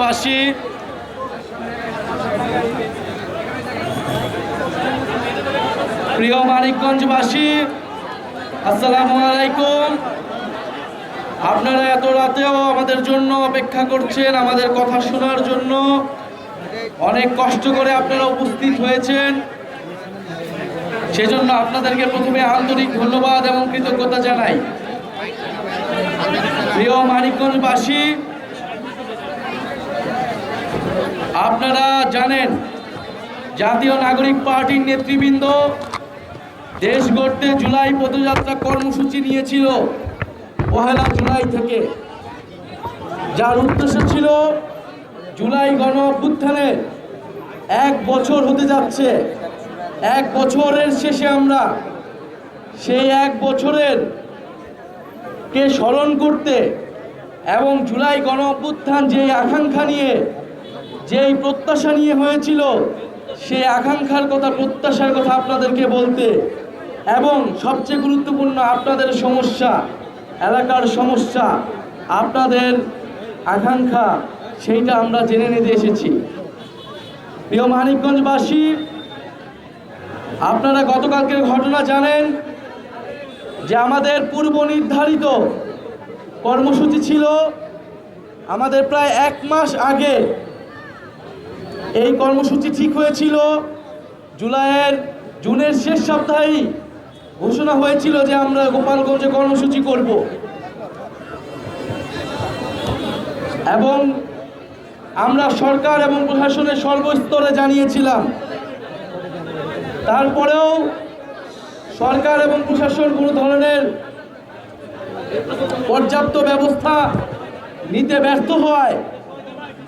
বাসী প্রিয় মানিকগঞ্জবাসী, আসসালামু আলাইকুম। আপনারা এত রাতেও আমাদের জন্য অপেক্ষা করছেন, আমাদের কথা শোনার জন্য। অনেক কষ্ট করে আপনারা উপস্থিত হয়েছেন। সেজন্য আপনাদেরকে প্রথমে আন্তরিক ধন্যবাদ এবং কৃতজ্ঞতা জানাই। প্রিয় মানিকগঞ্জবাসী আপনারা জানেন, জাতীয় নাগরিক পার্টির নেতৃবৃন্দ দেশ গড়তে জুলাই পদযাত্রা কর্মসূচি নিয়েছিল পহেলা জুলাই থেকে। যার উদ্দেশ্য ছিল জুলাই গণ অভ্যুত্থানের এক বছর হতে যাচ্ছে। এক বছরের শেষে আমরা সেই এক বছরের কে স্মরণ করতে এবং জুলাই গণ অভ্যুত্থান যে আকাঙ্ক্ষা নিয়ে যেই প্রত্যাশা নিয়ে হয়েছিল, সেই আকাঙ্ক্ষার কথা, প্রত্যাশার কথা আপনাদেরকে বলতে এবং সবচেয়ে গুরুত্বপূর্ণ আপনাদের সমস্যা, এলাকার সমস্যা, আপনাদের আকাঙ্ক্ষা, সেইটা আমরা জেনে নিতে এসেছি। প্রিয় মানিকগঞ্জবাসী, আপনারা গতকালকের ঘটনা জানেন যে আমাদের পূর্ব নির্ধারিত কর্মসূচি ছিল আমাদের প্রায় এক মাস আগে এই কর্মসূচি ঠিক হয়েছিল। জুলাইয়ের জুনের শেষ সপ্তাহেই ঘোষণা হয়েছিল যে আমরা গোপালগঞ্জে কর্মসূচি করব। এবং আমরা সরকার এবং প্রশাসনের সর্বস্তরে জানিয়েছিলাম। তারপরেও সরকার এবং প্রশাসন কোনো ধরনের পর্যাপ্ত ব্যবস্থা নিতে ব্যর্থ হওয়ায়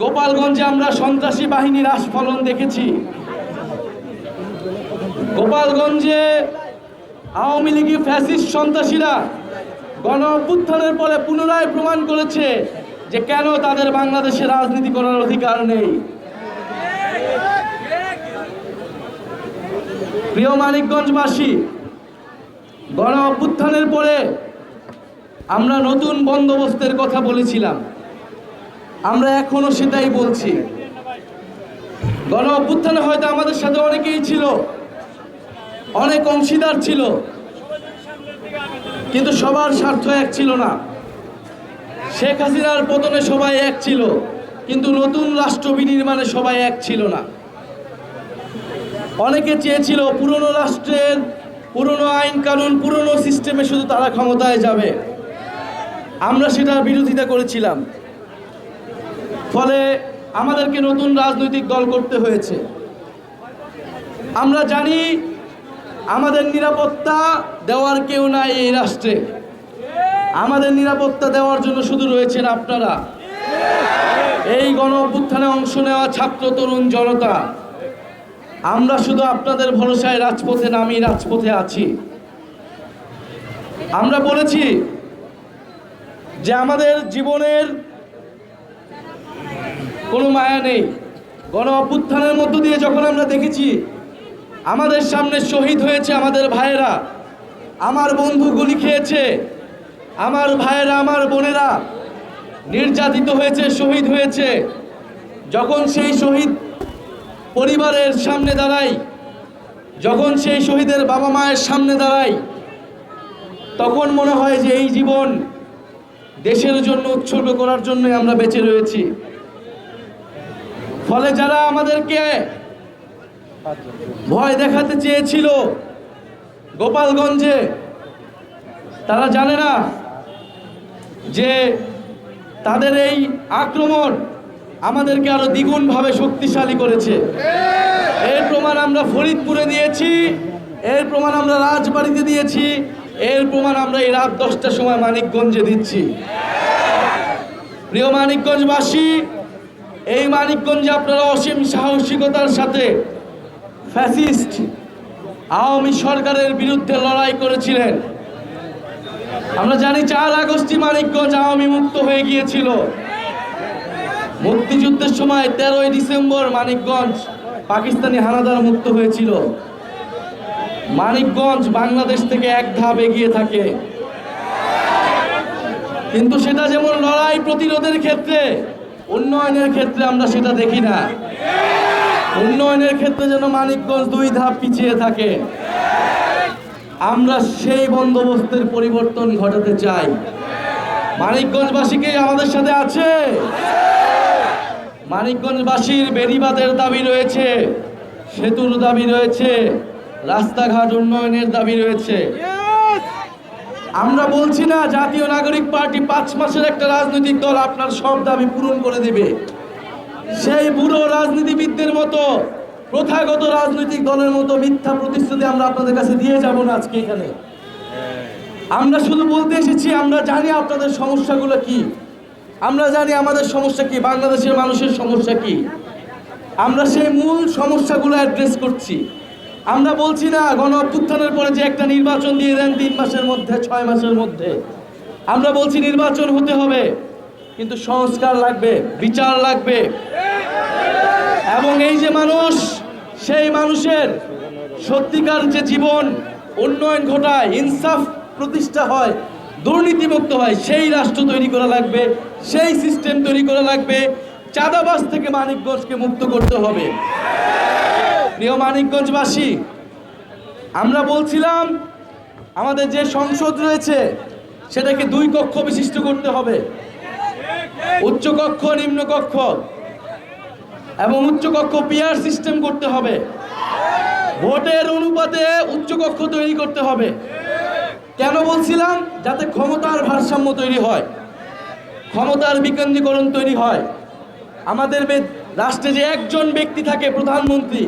গোপালগঞ্জে আমরা সন্ত্রাসী বাহিনীর আস্ফলন দেখেছি। গোপালগঞ্জে আওয়ামী লীগী ফ্যাসিস্ট সন্ত্রাসীরা গণ অভ্যুত্থানের পরে পুনরায় প্রমাণ করেছে যে কেন তাদের বাংলাদেশে রাজনীতি করার অধিকার নেই। প্রিয় মানিকগঞ্জবাসী, গণ অভ্যুত্থানের পরে আমরা নতুন বন্দোবস্তের কথা বলেছিলাম। আমরা এখনও সেটাই বলছি। গণ অভ্যুত্থানে হয়তো আমাদের সাথে অনেকেই ছিল। অনেক অংশীদার ছিল। কিন্তু সবার স্বার্থ এক ছিল না। শেখ হাসিনার পতনে সবাই এক ছিল। কিন্তু নতুন রাষ্ট্র বিনির্মাণে সবাই এক ছিল না। অনেকে চেয়েছিল পুরনো রাষ্ট্রের পুরনো আইন কানুন, পুরনো সিস্টেমে শুধু তারা ক্ষমতায় যাবে। আমরা সেটার বিরোধিতা করেছিলাম। ফলে আমাদেরকে নতুন রাজনৈতিক দল করতে হয়েছে। আমরা জানি আমাদের নিরাপত্তা দেওয়ার কেউ নাই এই রাষ্ট্রে। আমাদের নিরাপত্তা দেওয়ার জন্য শুধু রয়েছেন আপনারা। এই গণ অভ্যুত্থানে অংশ নেওয়া ছাত্র, তরুণ জনতা। আমরা শুধু আপনাদের ভরসায় রাজপথে নামি, রাজপথে আছি। আমরা বলেছি যে আমাদের জীবনের কোনো মায়া নেই। গণ অভ্যুত্থানের মধ্য দিয়ে যখন আমরা দেখেছি, আমাদের সামনে শহীদ হয়েছে আমাদের ভাইয়েরা, আমার বন্ধু গুলি খেয়েছে, আমার ভাইয়েরা, আমার বোনেরা নির্যাতিত হয়েছে, শহীদ হয়েছে। যখন সেই শহীদ পরিবারের সামনে দাঁড়াই যখন সেই শহীদের বাবা মায়ের সামনে দাঁড়াই তখন মনে হয় যে এই জীবন দেশের জন্য উৎসর্গ করার জন্যই আমরা বেঁচে রয়েছি। ফলে যারা আমাদেরকে ভয় দেখাতে চেয়েছিল গোপালগঞ্জে, তারা জানে না যে তাদের এই আক্রমণ আমাদেরকে আরও দ্বিগুণভাবে শক্তিশালী করেছে। এর প্রমাণ আমরা ফরিদপুরে দিয়েছি, এর প্রমাণ আমরা রাজবাড়িতে দিয়েছি, এর প্রমাণ আমরা এই রাত দশটার সময় মানিকগঞ্জে দিচ্ছি। প্রিয় মানিকগঞ্জবাসী এই মানিকগঞ্জে আপনারা অসীম সাহসিকতার সাথে ফ্যাসিস্ট আওয়ামী সরকারের বিরুদ্ধে লড়াই করেছিলেন। আমরা জানি চার আগস্টই মানিকগঞ্জ আওয়ামী মুক্ত হয়ে গিয়েছিল। মুক্তিযুদ্ধের সময় তেরোই ডিসেম্বর মানিকগঞ্জ পাকিস্তানি হানাদার মুক্ত হয়েছিল। মানিকগঞ্জ বাংলাদেশ থেকে এক ধাপ এগিয়ে থাকে। কিন্তু সেটা যেমন লড়াই প্রতিরোধের ক্ষেত্রে উন্নয়নের ক্ষেত্রে আমরা সেটা দেখি না। উন্নয়নের ক্ষেত্রে যেন মানিকগঞ্জ দুই ধাপ পিছিয়ে থাকে। আমরা সেই বন্দোবস্তের পরিবর্তন ঘটাতে চাই। মানিকগঞ্জবাসীকে আমাদের সাথে আছে। মানিকগঞ্জবাসীর বেড়িবাঁধের দাবি রয়েছে, সেতুর দাবি রয়েছে, রাস্তাঘাট উন্নয়নের দাবি রয়েছে। আমরা বলছি না, জাতীয় নাগরিক পার্টি পাঁচ মাসের একটা রাজনৈতিক দল আপনার সব দাবি পূরণ করে দেবে। সেই বুড়ো রাজনীতিবিদদের মতো, প্রথাগত রাজনৈতিক দলের মতো মিথ্যা প্রতিশ্রুতি আমরা আপনাদের কাছে দিয়ে যাব না আজকে এখানে। আমরা শুধু বলতে এসেছি, আমরা জানি আপনাদের সমস্যাগুলো কি। আমরা জানি আমাদের সমস্যা কি, বাংলাদেশের মানুষের সমস্যা কি। আমরা সেই মূল সমস্যাগুলো অ্যাড্রেস করছি। আমরা বলছি না, গণ অভ্যুত্থানের পরে যে একটা নির্বাচন দিয়ে দেন তিন মাসের মধ্যে, ছয় মাসের মধ্যে। আমরা বলছি নির্বাচন হতে হবে, কিন্তু সংস্কার লাগবে, বিচার লাগবে। এবং এই যে মানুষ, সেই মানুষের সত্যিকার যে জীবন, উন্নয়ন ঘটায়, ইনসাফ প্রতিষ্ঠা হয়, দুর্নীতিমুক্ত হয়, সেই রাষ্ট্র তৈরি করা লাগবে, সেই সিস্টেম তৈরি করা লাগবে। চাঁদাবাস থেকে মানিকগঞ্জকে মুক্ত করতে হবে। প্রিয় মানিকগঞ্জবাসী, আমরা বলছিলাম আমাদের যে সংসদ রয়েছে, সেটাকে দুই কক্ষ বিশিষ্ট করতে হবে। উচ্চ কক্ষ, নিম্ন কক্ষ এবং উচ্চকক্ষ পিয়ার সিস্টেম করতে হবে। ভোটের অনুপাতে উচ্চকক্ষ তৈরি করতে হবে। কেন বলছিলাম? যাতে ক্ষমতার ভারসাম্য তৈরি হয়, ক্ষমতার বিকেন্দ্রীকরণ তৈরি হয়। আমাদের রাষ্ট্রে যে একজন ব্যক্তি থাকে প্রধানমন্ত্রী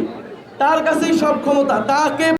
তার কাছেই সব ক্ষমতা তাকে